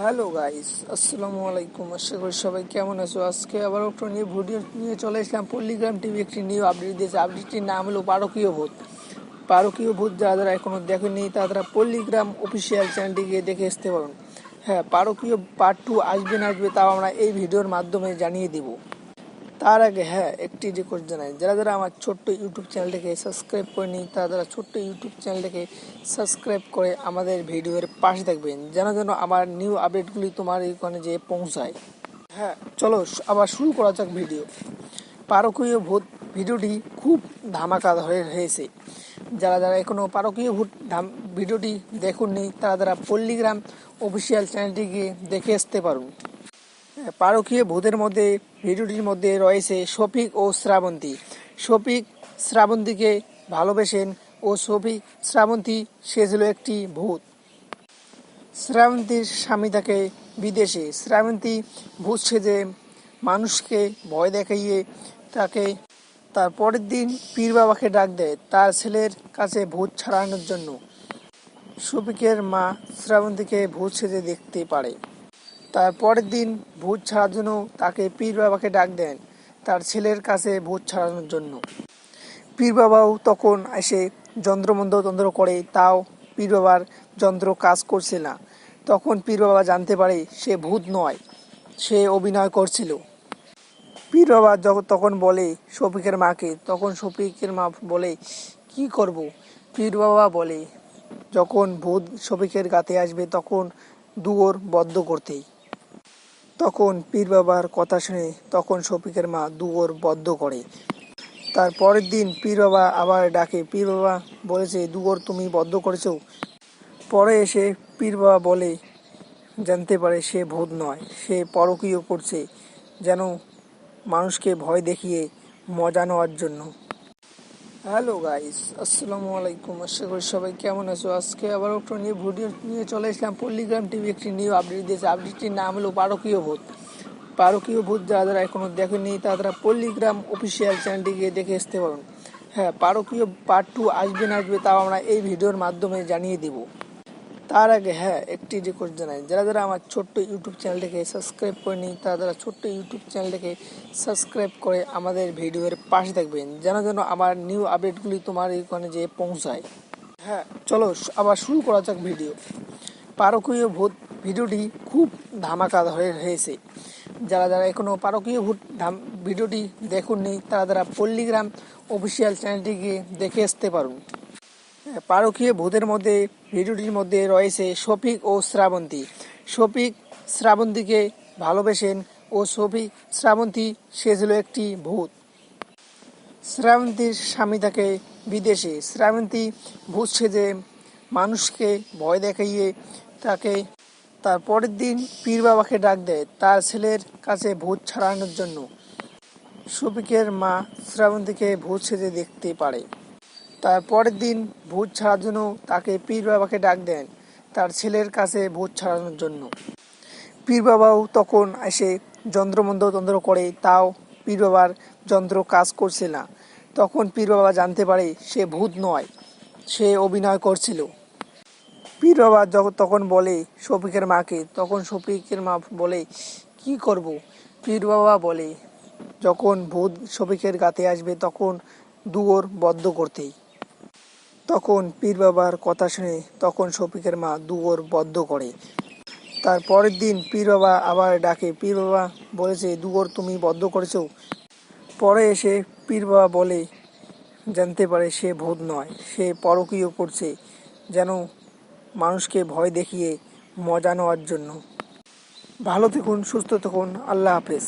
Hello guys আসসালামু আলাইকুম আশা করি সবাই কেমন আছো? আজকে আবার একটা নিয়ে ভিডিও নিয়ে চলে এসলাম পল্লিগ্রাম টিভি একটি নিউ আপডেট দিয়েছে। আপডেটটির নাম হলো পারকীয় ভূত। পারকীয় ভূত যারা যারা এখনও দেখেনি তারা পল্লিগ্রাম অফিসিয়াল চ্যানেলটি গিয়ে দেখে আসতে পারেন। হ্যাঁ পারকীয় পার্ট টু আসবে না আসবে তাও আমরা এই ভিডিওর মাধ্যমে জানিয়ে দিব। তার আগে হ্যাঁ একটি রিকোয়েস্ট জানাই। যারা যারা আমার ছোট্ট ইউটিউব চ্যানেলটাকে সাবস্ক্রাইব করেনি, তারা যারা ছোট্ট ইউটিউব চ্যানেলটাকে সাবস্ক্রাইব করে আমাদের ভিডিওর পাশে থাকবেন, যেন যেন আমার নিউ আপডেটগুলি তোমার এখানে যেয়ে পৌঁছায়। হ্যাঁ চলো আবার শুরু করা যাক ভিডিও পারকীয় ভূত ভিডিওটি খুব ধামাকা ধরে হয়েছে যারা যারা এখনও পারকীয় ভূত ভিডিওটি দেখুননি, তারা যারা পল্লীগ্রাম অফিসিয়াল চ্যানেলটিকে দেখে আসতে পারুন। পারকীয় ভূতের মধ্যে, ভিডিওটির মধ্যে রয়েছে শফিক ও শ্রাবন্তী। শফিক শ্রাবন্তীকে ভালোবেসেন ও শফিক শ্রাবন্তী সে ছিল একটি ভূত। শ্রাবন্তীর স্বামী থাকে বিদেশে, শ্রাবন্তী ভূত সেজে মানুষকে ভয় দেখাইয়ে তাকে তার পরের দিন পীর বাবাকে ডাক দেয়, তার ছেলের কাছে ভূত ছাড়ানোর জন্য। শফিকের মা শ্রাবন্তীকে ভূত সেজে দেখতে পারে। তার পরের দিন ভূত ছাড়ার জন্য তাকে পীর বাবাকে ডাক দেন তার ছেলের কাছে ভূত ছাড়ানোর জন্য। পীর বাবাও তখন এসে যন্ত্রমন্ত্র তন্ত্র করে, তাও পীর বাবার যন্ত্র কাজ করছে না। তখন পীর বাবা জানতে পারে সে ভূত নয়, সে অভিনয় করছিল। পীর বাবা যখন তখন বলে, শফিকের মাকে। তখন শফিকের মা বলে, কি করব? পীর বাবা বলে, যখন ভূত শফিকের গাতে আসবে, তখন দুয়োর বদ্ধ করতেই। তখন পীর বাবার কথা শুনে তখন শফিকের মা দুয়োর বদ্ধ করে। তার পরের দিন পীর বাবা আবার ডাকে, পীর বাবা, বলেছে, দুয়োর তুমি বদ্ধ করেছ? পরে এসে পীর বাবা বলে, জানতে পারে সে ভূত নয়, সে পরকীয় করছে, যেন মানুষকে ভয় দেখিয়ে মজা নেওয়ার জন্য। হ্যালো গাইস আসসালামু আলাইকুম আশা করি সবাই কেমন আছো? আজকে আবার একটা নিয়ে ভিডিও নিয়ে চলে এসলাম পল্লিগ্রাম টিভি একটি নিউ আপডেট দিয়েছে। আপডেটটির নাম হলো পারকীয় ভূত পারকীয় ভূত যারা যারা এখনও দেখেনি তারা পল্লিগ্রাম অফিসিয়াল চ্যানেলটি গিয়ে দেখে আসতে পারেন। হ্যাঁ পারকীয় পার্ট টু আসবে না আসবে তাও আমরা এই ভিডিওর মাধ্যমে জানিয়ে দিব। তার আগে হ্যাঁ একটি রিকোয়েস্ট জানাই। যারা যারা আমার ছোট্ট ইউটিউব চ্যানেলটাকে সাবস্ক্রাইব করেনি, তারা যারা ছোট্ট ইউটিউব চ্যানেলটাকে সাবস্ক্রাইব করে আমাদের ভিডিওর পাশে থাকবেন, যেন যেন আমার নিউ আপডেটগুলি তোমার এখানে যে পৌঁছায়। হ্যাঁ চলো আবার শুরু করা যাক ভিডিও পারকীয় ভূত ভিডিওটি খুব ধামাকা ধরে হয়েছে যারা যারা এখনও পারকীয় ভূত ধাম ভিডিওটি দেখুননি, তারা যারা পল্লীগ্রাম অফিসিয়াল চ্যানেলটিকে দেখে আসতে পারুন। পারকীয় ভূতের মধ্যে ভিডিওটির মধ্যে রয়েছে শফিক ও শ্রাবন্তী। শফিক শ্রাবন্তীকে ভালোবেসেন ও শফিক শ্রাবন্তী সে ছিল একটি ভূত। শ্রাবন্তীর স্বামী থাকে বিদেশে, শ্রাবন্তী ভূত সেজে মানুষকে ভয় দেখাইয়ে তাকে তার পরের দিন পীর বাবাকে ডাক দেয়, তার ছেলের কাছে ভূত ছাড়ানোর জন্য। শফিকের মা শ্রাবন্তীকে ভূত সেজে দেখতে পারে। তার পরের দিন ভূত ছাড়ার জন্য তাকে পীর বাবাকে ডাক দেন তার ছেলের কাছে ভূত ছাড়ানোর জন্য। পীর বাবাও তখন এসে যন্ত্রমন্ত্র তন্ত্র করে, তাও পীর বাবার যন্ত্র কাজ করছে না। তখন পীর বাবা জানতে পারে সে ভূত নয়, সে অভিনয় করছিল। পীর বাবা যখন তখন বলে, শফিকের মাকে। তখন শফিকের মা বলে, কি করব? পীর বাবা বলে, যখন ভূত শফিকের গাতে আসবে, তখন দুয়োর বদ্ধ করতেই। তখন পীর বাবার কথা শুনে তখন শফিকের মা দুয়োর বদ্ধ করে। তার পরের দিন পীর বাবা আবার ডাকে, পীর বাবা, বলেছে, দুয়োর তুমি বদ্ধ করেছ? পরে এসে পীর বাবা বলে, জানতে পারে সে ভূত নয়, সে পরকীয় করছে, যেন মানুষকে ভয় দেখিয়ে মজা নেওয়ার জন্য। ভালো থাকুন, সুস্থ থাকুন, আল্লাহ হাফেজ।